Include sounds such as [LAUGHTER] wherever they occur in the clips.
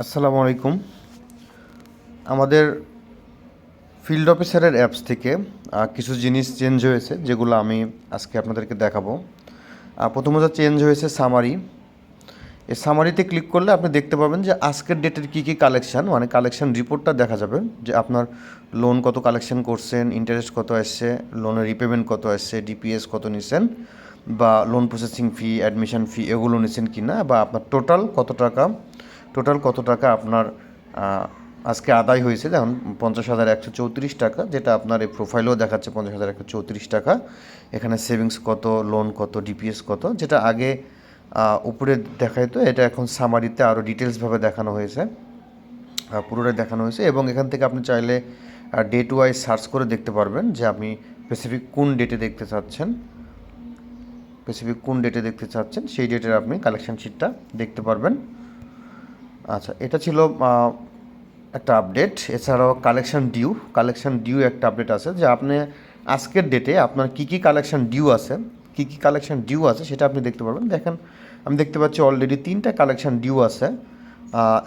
আসসালামু আলাইকুম। আমাদের ফিল্ড অফিসারের অ্যাপস থেকে কিছু জিনিস চেঞ্জ হয়েছে, যেগুলো আমি আজকে আপনাদেরকে দেখাবো। প্রথমত চেঞ্জ হয়েছে সামারি এই সামারিতে ক্লিক করলে আপনি দেখতে পাবেন যে আজকের ডেটের কী কী কালেকশান মানে কালেকশান রিপোর্টটা দেখা যাবে, যে আপনার লোন কত কালেকশান করছেন ইন্টারেস্ট কত আসছে লোনের রিপেমেন্ট কত আসছে ডিপিএস কত নিছেন, বা loan processing fee admission fee এগুলো নিছেন কি না বা আপনার টোটাল কত টাকা টোটাল কত টাকা আপনার আজকে আদায় হয়েছে? যেমন পঞ্চাশ হাজার একশো চৌত্রিশ টাকা, যেটা আপনার এই প্রোফাইলেও দেখাচ্ছে পঞ্চাশ হাজার একশো চৌত্রিশ টাকা। এখানে সেভিংস কত লোন কত ডিপিএস কত, যেটা আগে উপরে দেখাইতো, এটা এখন সামারিতে আরও ডিটেলসভাবে দেখানো হয়েছে। পুরোটাই দেখানো হয়েছে এবং এখান থেকে আপনি চাইলে ডেট ওয়াইজ সার্চ করে দেখতে পারবেন যে আপনি স্পেসিফিক কোন ডেটে দেখতে চাচ্ছেন। স্পেসিফিক কোন ডেটে দেখতে চাচ্ছেন, সেই ডেটের আপনি কালেকশন শিটটা দেখতে পারবেন। আচ্ছা এটা ছিল একটা আপডেট এছাড়াও কালেকশন ডিউ কালেকশন ডিউ একটা আপডেট আছে যে আপনি আজকের ডেটে আপনার কী কী কালেকশন ডিউ আছে, কী কী কালেকশন ডিউ আছে সেটা আপনি দেখতে পারবেন। দেখেন, আমি দেখতে পাচ্ছি অলরেডি তিনটা কালেকশন ডিউ আছে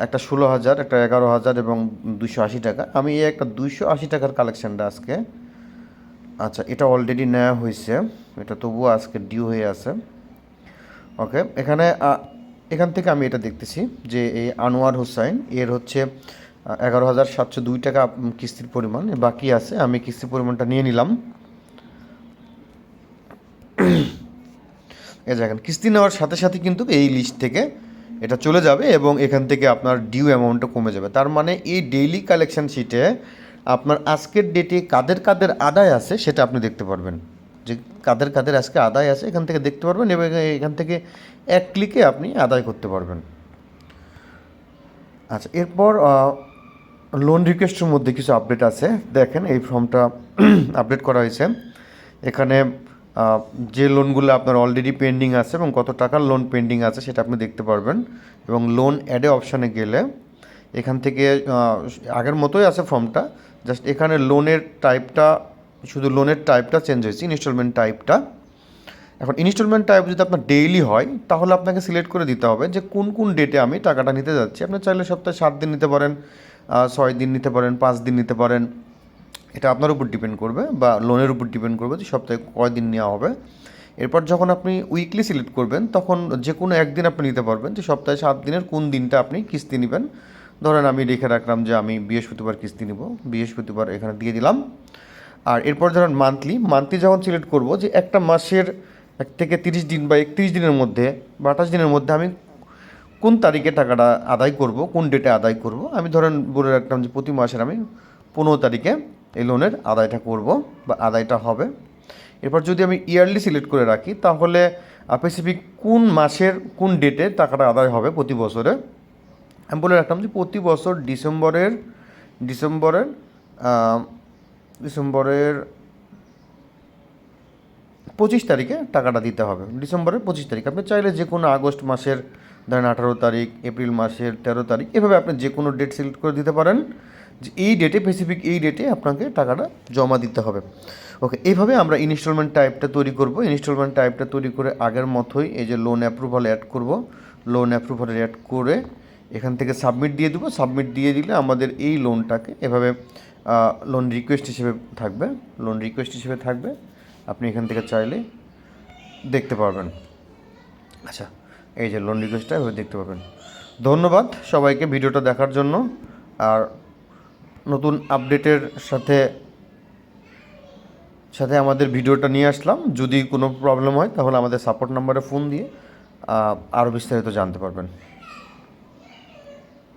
একটা ষোলো হাজার, একটা এগারো হাজার এবং দুশো আশি টাকা। আমি এই একটা দুইশো আশি টাকার কালেকশনটা আজকে আচ্ছা এটা অলরেডি নেওয়া হয়েছে। এটা তবুও আজকে ডিউ হয়ে আছে। ওকে এখানে এখান থেকে আমি এটা দেখতেছি যে এই আনোয়ার হোসাইন, এর হচ্ছে এগারো হাজার সাতশো দুই টাকা কিস্তির পরিমাণ বাকি আছে, আমি কিস্তির পরিমাণটা নিয়ে নিলাম। এ দেখেন, কিস্তি নেওয়ার সাথে সাথে কিন্তু এই লিস্ট থেকে এটা চলে যাবে এবং এখান থেকে আপনার ডিউ অ্যামাউন্টটা কমে যাবে। তার মানে এই ডেইলি কালেকশন শিটে আপনার আজকের ডেটে কাদের কাদের আদায় আছে সেটা আপনি দেখতে পারবেন। যে কাদের কাদের আজকে আদায় আছে, এখান থেকে দেখতে পারবেন এবং এখান থেকে এক ক্লিকে আপনি আদায় করতে পারবেন। আচ্ছা এরপর লোন রিকোয়েস্টের মধ্যে কিছু আপডেট আছে। দেখেন, এই ফর্মটা আপডেট [CLEARS THROAT] করা হয়েছে। এখানে যে লোনগুলো আপনার অলরেডি পেন্ডিং আছে এবং কত টাকার লোন পেন্ডিং আছে সেটা আপনি দেখতে পারবেন এবং লোন অ্যাডে অপশানে গেলে এখান থেকে আগের মতোই আছে ফর্মটা জাস্ট এখানে লোনের টাইপটা শুধু লোনের টাইপটা চেঞ্জ হয়েছে ইনস্টলমেন্ট টাইপটা এখন ইনস্টলমেন্ট টাইপ যদি আপনার ডেইলি হয়, তাহলে আপনাকে সিলেক্ট করে দিতে হবে যে কোন কোন ডেটে আমি টাকাটা নিতে যাচ্ছি। আপনি চাইলে সপ্তাহে সাত দিন নিতে পারেন ছয় দিন নিতে পারেন, পাঁচ দিন নিতে পারেন। এটা আপনার উপর ডিপেন্ড করবে বা লোনের উপর ডিপেন্ড করবে যে সপ্তাহে কয় দিন নেওয়া হবে। এরপর যখন আপনি উইকলি সিলেক্ট করবেন, তখন যে কোনো একদিন আপনি নিতে পারবেন যে সপ্তাহে সাত দিনের কোন দিনটা আপনি কিস্তি নেবেন। ধরেন আমি রেখে রাখলাম যে আমি বৃহস্পতিবার কিস্তি নিব, বৃহস্পতিবার এখানে দিয়ে দিলাম। আর এরপর ধরেন মান্থলি মান্থলি যখন সিলেক্ট করব যে একটা মাসের এক থেকে তিরিশ দিন বা একত্রিশ দিনের মধ্যে বা আঠাশ দিনের মধ্যে আমি কোন তারিখে টাকাটা আদায় করব, কোন ডেটে আদায় করব, আমি ধরেন বলে রাখলাম যে প্রতি মাসের আমি পনেরো তারিখে এই লোনের আদায়টা করব বা আদায়টা হবে। এরপর যদি আমি ইয়ারলি সিলেক্ট করে রাখি, তাহলে স্পেসিফিক কোন মাসের কোন ডেটে টাকাটা আদায় হবে প্রতি বছরে? আমি বলে রাখলাম যে প্রতি বছর ডিসেম্বরের ডিসেম্বরের ডিসেম্বরের পঁচিশ তারিখে টাকাটা দিতে হবে। ডিসেম্বরের পঁচিশ তারিখ। আপনি চাইলে যে কোনো আগস্ট মাসের, ধরেন আঠারো তারিখ, এপ্রিল মাসের তেরো তারিখ, এভাবে আপনি যে কোনো ডেট সিলেক্ট করে দিতে পারেন যে এই ডেটে স্পেসিফিক এই ডেটে আপনাকে টাকাটা জমা দিতে হবে। ওকে এইভাবে আমরা ইনস্টলমেন্ট টাইপটা তৈরি করব। ইনস্টলমেন্ট টাইপটা তৈরি করে আগের মতোই এই যে লোন অ্যাপ্রুভাল অ্যাড করব। লোন অ্যাপ্রুভাল অ্যাড করে এখান থেকে সাবমিট দিয়ে দেবো। সাবমিট দিয়ে দিলে আমাদের এই লোনটাকে এভাবে লোন রিকোয়েস্ট হিসেবে থাকবে। লোন রিকোয়েস্ট হিসেবে থাকবে। আপনি এখান থেকে চাইলে দেখতে পারবেন। আচ্ছা এই যে লোন রিকোয়েস্টটা এভাবে দেখতে পাবেন ধন্যবাদ সবাইকে ভিডিওটা দেখার জন্য। আর নতুন আপডেটের সাথে সাথে আমাদের ভিডিওটা নিয়ে আসলাম। যদি কোনো প্রবলেম হয়, তাহলে আমাদের সাপোর্ট নাম্বারে ফোন দিয়ে আরও বিস্তারিত জানতে পারবেন।